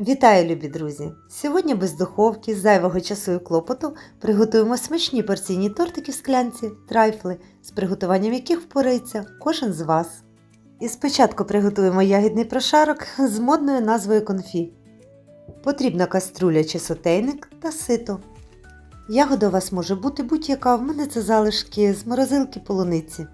Вітаю, любі друзі! Сьогодні без духовки, зайвого часу і клопоту приготуємо смачні порційні тортики в склянці, трайфли, з приготуванням яких впорається кожен з вас. І спочатку приготуємо ягідний прошарок з модною назвою конфі. Потрібна каструля чи сотейник та сито. Ягода у вас може бути будь-яка, в мене це залишки з морозилки полуниці.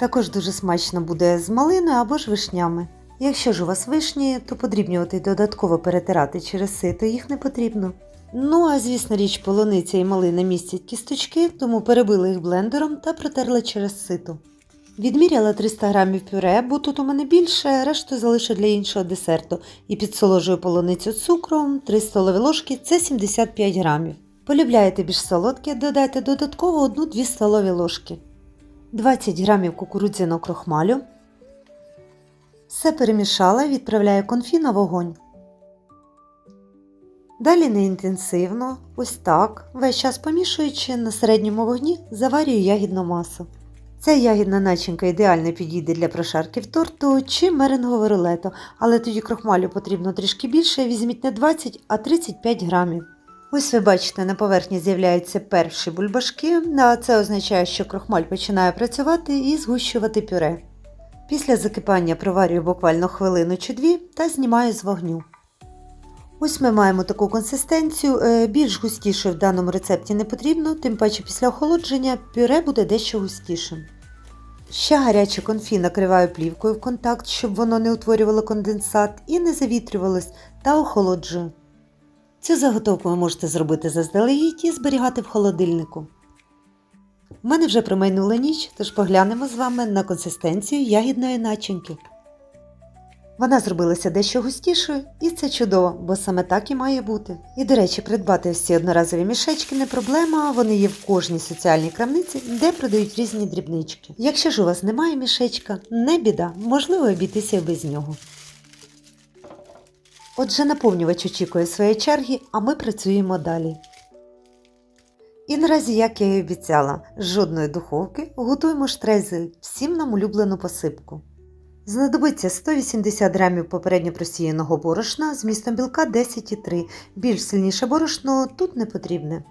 Також дуже смачно буде з малиною або ж вишнями. Якщо ж у вас вишні, то подрібнювати додатково перетирати через сито їх не потрібно. Ну а звісно річ, полуниця і малина містять кісточки, тому перебила їх блендером та протерла через сито. Відміряла 300 г пюре, бо тут у мене більше, решту залишу для іншого десерту і підсоложую полуницю цукром 3 столові ложки це 75 грамів. Полюбляєте більш солодке, додайте додатково 1-2 столові ложки. 20 грамів кукурудзяного крохмалю. Все перемішала і відправляю конфі на вогонь. Далі неінтенсивно, ось так, весь час помішуючи на середньому вогні, заварюю ягідну масу. Ця ягідна начинка ідеально підійде для прошарків торту чи меренгового рулету, але тоді крохмалю потрібно трішки більше, візьміть не 20, а 35 грамів. Ось ви бачите, на поверхні з'являються перші бульбашки, а це означає, що крохмаль починає працювати і згущувати пюре. Після закипання проварюю буквально хвилину чи дві та знімаю з вогню. Ось ми маємо таку консистенцію, е, більш густіше в даному рецепті не потрібно, тим паче після охолодження пюре буде дещо густішим. Ще гаряче конфі накриваю плівкою в контакт, щоб воно не утворювало конденсат і не завітрювалось та охолоджую. Цю заготовку ви можете зробити заздалегідь і зберігати в холодильнику. У мене вже промайнула ніч, тож поглянемо з вами на консистенцію ягідної начинки. Вона зробилася дещо густішою, і це чудово, бо саме так і має бути. І, до речі, придбати ці одноразові мішечки не проблема, вони є в кожній соціальній крамниці, де продають різні дрібнички. Якщо ж у вас немає мішечка, не біда, можливо обійтися без нього. Отже, наповнювач очікує своєї черги, а ми працюємо далі. І наразі, як я і обіцяла, з жодної духовки готуємо штрезель, всім нам улюблену посипку. Знадобиться 180 грамів попередньо просіяного борошна з містом білка 10,3. Більш сильніше борошно тут не потрібне.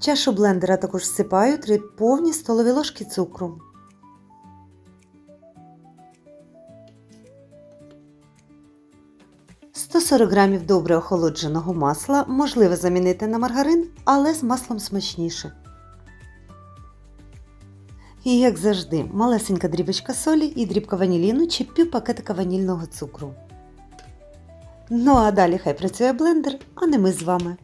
Чашу блендера також всипаю 3 повні столові ложки цукру. – 140 грамів добре охолодженого масла можливо замінити на маргарин, але з маслом смачніше. І, як завжди, малесенька дрібочка солі і дрібка ваніліну чи пів пакетика ванільного цукру. Ну а далі хай працює блендер, а не ми з вами.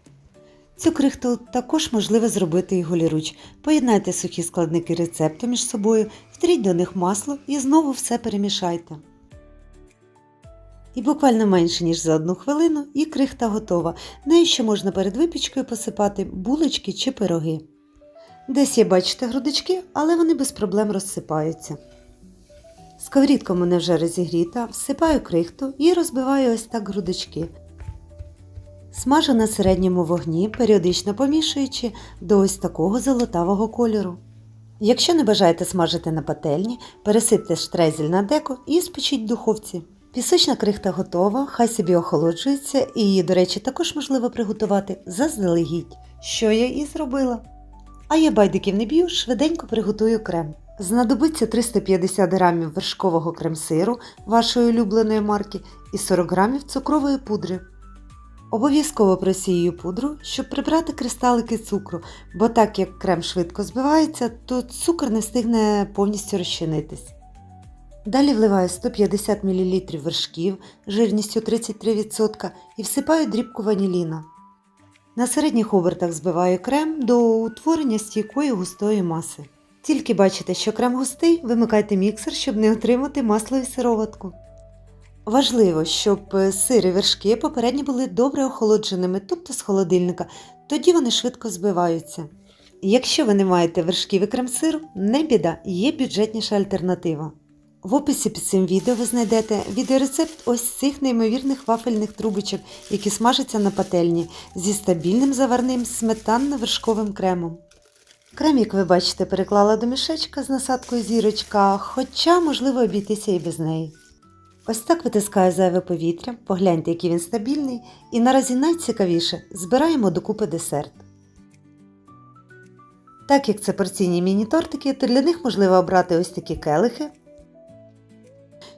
Цю крихту також можливо зробити і голіруч. Поєднайте сухі складники рецепту між собою, втріть до них масло і знову все перемішайте. І буквально менше, ніж за одну хвилину, і крихта готова. Нею ще можна перед випічкою посипати булочки чи пироги. Десь є, бачите, грудочки, але вони без проблем розсипаються. Сковорідка в мене вже розігріта, всипаю крихту і розбиваю ось так грудочки. Смажу на середньому вогні, періодично помішуючи до ось такого золотавого кольору. Якщо не бажаєте смажити на пательні, пересипте штрезель на деко і спечіть в духовці. Пісочна крихта готова, хай собі охолоджується і її, до речі, також можливо приготувати заздалегідь, що я і зробила. А я байдиків не б'ю, швиденько приготую крем. Знадобиться 350 г вершкового крем-сиру вашої улюбленої марки і 40 г цукрової пудри. Обов'язково просію пудру, щоб прибрати кристалики цукру, бо так як крем швидко збивається, то цукор не встигне повністю розчинитись. Далі вливаю 150 мл вершків жирністю 33% і всипаю дрібку ваніліна. На середніх обертах збиваю крем до утворення стійкої густої маси. Тільки бачите, що крем густий, вимикайте міксер, щоб не отримати масло і сироватку. Важливо, щоб сир і вершки попередньо були добре охолодженими, тобто з холодильника, тоді вони швидко збиваються. Якщо ви не маєте вершків і крем-сиру, не біда, є бюджетніша альтернатива. В описі під цим відео ви знайдете відеорецепт ось цих неймовірних вафельних трубочок, які смажаться на пательні зі стабільним заварним сметанно-вершковим кремом. Крем, як ви бачите, переклала до мішечка з насадкою зірочка, хоча можливо обійтися і без неї. Ось так витискаю зайве повітря, погляньте, який він стабільний, і наразі найцікавіше збираємо докупи десерт. Так як це порційні міні-тортики, то для них можливо обрати ось такі келихи,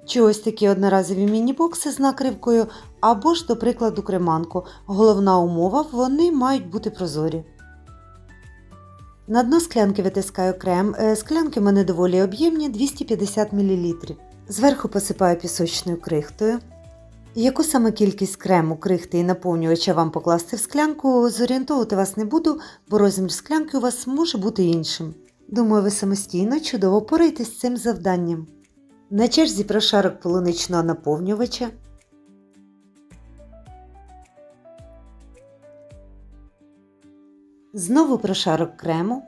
чи ось такі одноразові міні-бокси з накривкою, або ж, до прикладу, креманку. Головна умова вони мають бути прозорі. На дно склянки витискаю крем. Е, Склянки в мене доволі об'ємні 250 мл. Зверху посипаю пісочною крихтою. Яку саме кількість крему, крихти і наповнювача вам покласти в склянку, зорієнтовувати вас не буду, бо розмір склянки у вас може бути іншим. Думаю, ви самостійно чудово пораєтесь з цим завданням. На черзі прошарок полуничного наповнювача. Знову прошарок крему.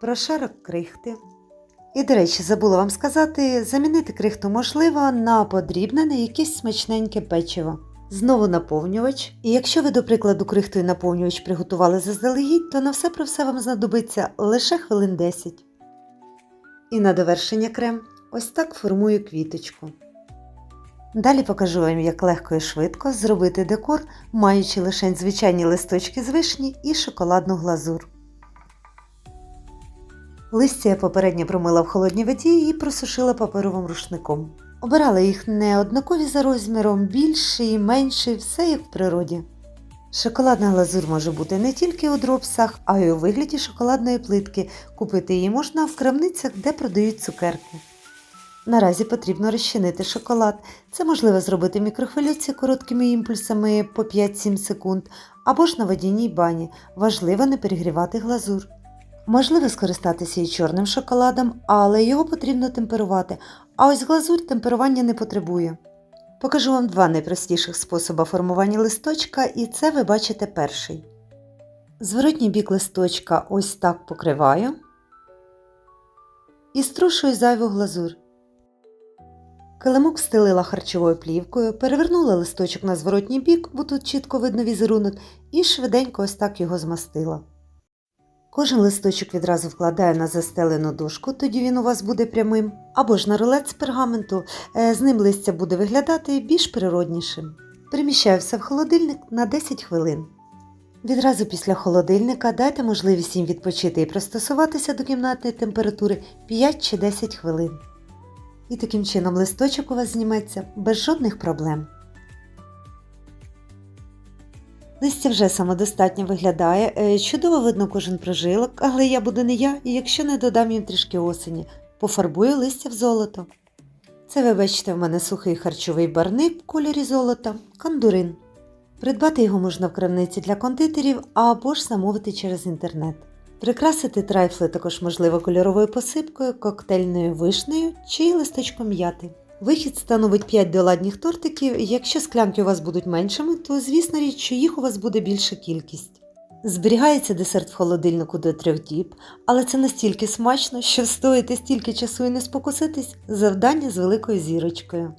Прошарок крихти. І, до речі, забула вам сказати, замінити крихту можливо на подрібнене якесь смачненьке печиво. Знову наповнювач. І якщо ви, до прикладу, крихту і наповнювач приготували заздалегідь, то на все про все вам знадобиться лише хвилин 10. І на довершення крем ось так формую квіточку. Далі покажу вам, як легко і швидко зробити декор, маючи лише звичайні листочки з вишні і шоколадну глазур. Листя я попередньо промила в холодній воді і просушила паперовим рушником. Обирала їх не однакові за розміром, більші, менші, все як в природі. Шоколадна глазур може бути не тільки у дропсах, а й у вигляді шоколадної плитки. Купити її можна в крамницях, де продають цукерки. Наразі потрібно розчинити шоколад. Це можливо зробити в мікрохвильовці короткими імпульсами по 5-7 секунд або ж на водяній бані. Важливо не перегрівати глазур. Можливо скористатися і чорним шоколадом, але його потрібно темперувати, а ось глазурь темперування не потребує. Покажу вам два найпростіших способи формування листочка, і це ви бачите перший. Зворотній бік листочка ось так покриваю і струшую зайву глазур. Килимок стелила харчовою плівкою, перевернула листочок на зворотній бік, бо тут чітко видно візерунок, і швиденько ось так його змастила. Кожен листочок відразу вкладаю на застелену дошку, тоді він у вас буде прямим, або ж на рулет з пергаменту, е, з ним листя буде виглядати більш природнішим. Переміщаю все в холодильник на 10 хвилин. Відразу після холодильника дайте можливість їм відпочити і пристосуватися до кімнатної температури 5 чи 10 хвилин. І таким чином листочок у вас зніметься без жодних проблем. Листя вже самодостатньо виглядає, е, чудово видно кожен прожилок, але я буду не я, якщо не додам їм трішки осені, пофарбую листя в золото. Це ви бачите в мене сухий харчовий барник в кольорі золота, кандурин. Придбати його можна в крамниці для кондитерів або ж замовити через інтернет. Прикрасити трайфли також можливо кольоровою посипкою, коктейльною вишнею чи листочком м'яти. Вихід становить 5 доладніх тортиків. Якщо склянки у вас будуть меншими, то звісно річ, що їх у вас буде більша кількість. Зберігається десерт в холодильнику до трьох діб, але це настільки смачно, що стоїте стільки часу і не спокуситись завдання з великою зірочкою.